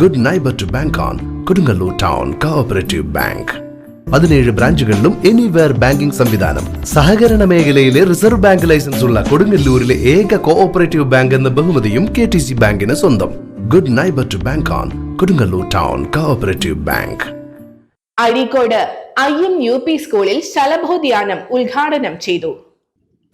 Good neighbour to bank on Kodungallur town cooperative bank പതിനേഴ് ബ്രാഞ്ചുകളിലും anywhere banking സംവിധാനം. സഹകരണ മേഖലയിലെ റിസർവ് ബാങ്ക് ലൈസൻസ് ഉള്ള കൊടുങ്ങല്ലൂരിലെ ഏക കോഓപ്പറേറ്റീവ് ബാങ്ക് എന്ന ബഹുമതിയും കെ ടി സി ബാങ്കിന് സ്വന്തം. Good neighbour to bank on Kodungallur town cooperative bank Azhikode I M U P സ്കൂളിൽ ശലഭോധ്യാനം ഉദ്ഘാടനം ചെയ്തു.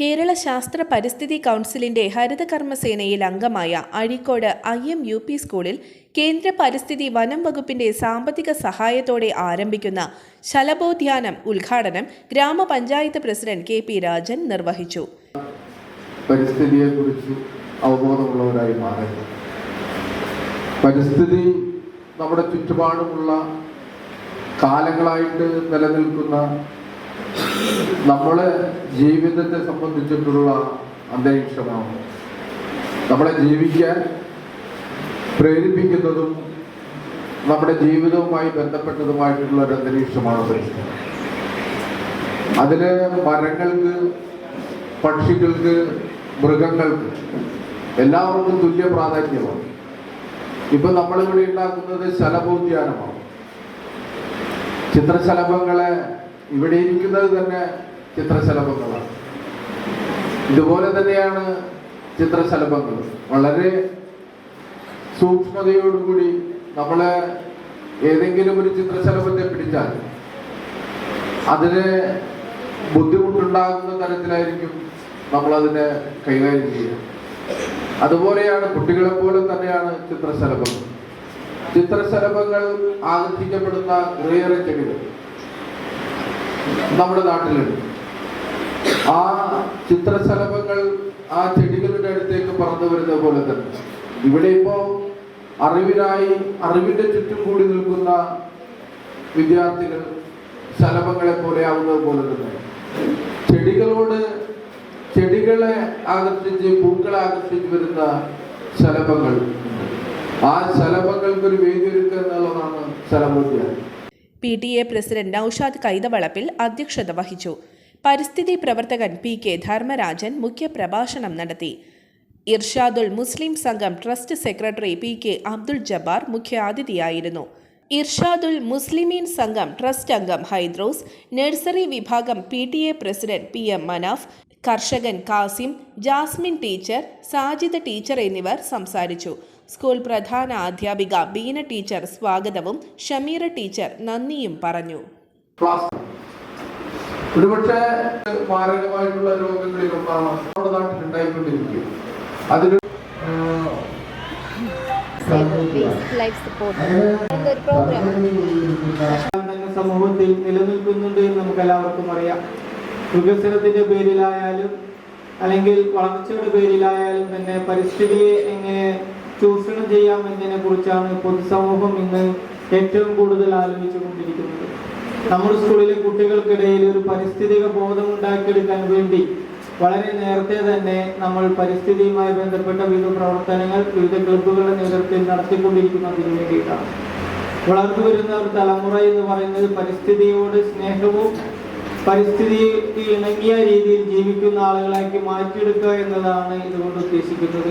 കേരള ശാസ്ത്ര പരിസ്ഥിതി കൗൺസിലിന്റെ ഹരിതകർമ്മസേനയിൽ അംഗമായ Azhikode I M U P സ്കൂളിൽ കേന്ദ്ര പരിസ്ഥിതി വനം വകുപ്പിന്റെ സാമ്പത്തിക സഹായത്തോടെ ആരംഭിക്കുന്ന ശലഭോദ്യാനം ഉദ്ഘാടനം ഗ്രാമപഞ്ചായത്ത് പ്രസിഡന്റ് കെ പി രാജൻ നിർവഹിച്ചു. പരിസ്ഥിതിയെക്കുറിച്ച് പരിസ്ഥിതി നമ്മുടെ ചുറ്റുപാടുമുള്ള കാലങ്ങളായിട്ട് നിലനിൽക്കുന്ന നമ്മളെ ജീവിതത്തെ സംബന്ധിച്ചിട്ടുള്ള അന്തരീക്ഷമാണ് നമ്മളെ ജീവിക്കാൻ പ്രേരിപ്പിക്കുന്നതും നമ്മുടെ ജീവിതവുമായി ബന്ധപ്പെട്ടതുമായിട്ടുള്ള ഒരു അന്തരീക്ഷമാണ് അതിൽ മരങ്ങൾക്ക് പക്ഷികൾക്ക് മൃഗങ്ങൾക്ക് എല്ലാവർക്കും തുല്യ പ്രാധാന്യമാണ്. ഇപ്പൊ നമ്മളിവിടെ ഉണ്ടാക്കുന്നത് ശലഭോദ്യാനമാണ്. ചിത്രശലഭങ്ങളെ ഇവിടെ ഇരിക്കുന്നത് തന്നെ ചിത്രശലഭങ്ങളാണ്. ഇതുപോലെ തന്നെയാണ് ചിത്രശലഭങ്ങൾ വളരെ സൂക്ഷ്മതയോടുകൂടി നമ്മളെ ഏതെങ്കിലും ഒരു ചിത്രശലഭത്തെ പിടിച്ചാൽ അതിന് ബുദ്ധിമുട്ടുണ്ടാകുന്ന തരത്തിലായിരിക്കും നമ്മളതിനെ കൈകാര്യം ചെയ്യുക. അതുപോലെയാണ് കുട്ടികളെ പോലെ തന്നെയാണ് ചിത്രശലഭങ്ങൾ ചിത്രശലഭങ്ങൾ ആകർഷിക്കപ്പെടുന്ന കുറേയേറെ ചെടികൾ. നമ്മുടെ നാട്ടിലുണ്ട് ആ ചിത്രശലഭങ്ങൾ ആ ചെടികളുടെ അടുത്തേക്ക് പറന്നു വരുന്ന പോലെ തന്നെ. ഇവിടെ ഇപ്പോ അറിവിനായി അറിവിന്റെ ചുറ്റും കൂടി നിൽക്കുന്ന വിദ്യാർത്ഥികൾ ശലഭങ്ങളെ പോലെ ആവുന്നത് പോലെ തന്നെ. ചെടികളോട് ചെടികളെ ആകർഷിച്ച് പൂക്കളെ ആകർഷിച്ച് വരുന്ന ശലഭങ്ങൾ. ആ ശലഭങ്ങൾക്ക് ഒരു വേദി ഒരുക്കുക എന്നുള്ളതാണ് ശലഭോദ്യാനം. P T A president Naushad Kaithavalappil അധ്യക്ഷത വഹിച്ചു. പരിസ്ഥിതി പ്രവർത്തകൻ പി കെ ധർമ്മരാജൻ മുഖ്യപ്രഭാഷണം നടത്തി. Irshadul Muslim Sangham trust secretary P K Abdul Jabbar മുഖ്യാതിഥിയായിരുന്നു. Irshadul Muslimeen Sangham trust അംഗം ഹൈദ്രോസ് നഴ്സറി വിഭാഗം P T A president P M Manaf കർഷകൻ Kasim Jasmine teacher Sajid teacher എന്നിവർ സംസാരിച്ചു. സ്കൂൾ പ്രധാന അധ്യാപിക ബീന ടീച്ചർ സ്വാഗതവും ഷമീറ ടീച്ചർ നന്ദിയും പറഞ്ഞു. ക്ലാസ്. ഒരുപക്ഷെ മാരകമായിട്ടുള്ള രോഗങ്ങളിൽ ഒന്നാണ് നമ്മുടെ നാട്ടിൽ ഉണ്ടായിക്കൊണ്ടിരിക്കുക അതിന് ലൈഫ് സപ്പോർട്ട് പ്രോഗ്രാം തന്നെ സമൂഹത്തിൽ നിലനിൽക്കുന്നുണ്ട് എന്ന് നമുക്ക് എല്ലാവർക്കും അറിയാം. വികസനത്തിന്റെ പേരിലായാലും അല്ലെങ്കിൽ വളർച്ചയുടെ പേരിലായാലും തന്നെ പരിസ്ഥിതിയെ എങ്ങനെ ചൂഷണം ചെയ്യാം എന്നതിനെ കുറിച്ചാണ് പൊതുസമൂഹം ഇന്ന് ഏറ്റവും കൂടുതൽ ആലോചിച്ചു കൊണ്ടിരിക്കുന്നത് നമ്മുടെ സ്കൂളിലെ കുട്ടികൾക്കിടയിൽ ഒരു പരിസ്ഥിതിക ബോധം ഉണ്ടാക്കിയെടുക്കാൻ വേണ്ടി വളരെ നേരത്തെ തന്നെ നമ്മൾ പരിസ്ഥിതിയുമായി ബന്ധപ്പെട്ട വിവിധ പ്രവർത്തനങ്ങൾ വിവിധ ക്ലബ്ബുകളുടെ നേതൃത്വത്തിൽ നടത്തിക്കൊണ്ടിരിക്കുന്നതിന് വേണ്ടിയിട്ടാണ്. വളർന്നു വരുന്ന ഒരു തലമുറ എന്ന് പറയുന്നത് പരിസ്ഥിതിയോട് സ്നേഹവും പരിസ്ഥിതിക്ക് ഇണങ്ങിയ രീതിയിൽ ജീവിക്കുന്ന ആളുകളാക്കി മാറ്റിയെടുക്കുക എന്നതാണ് ഇതുകൊണ്ട് ഉദ്ദേശിക്കുന്നത്.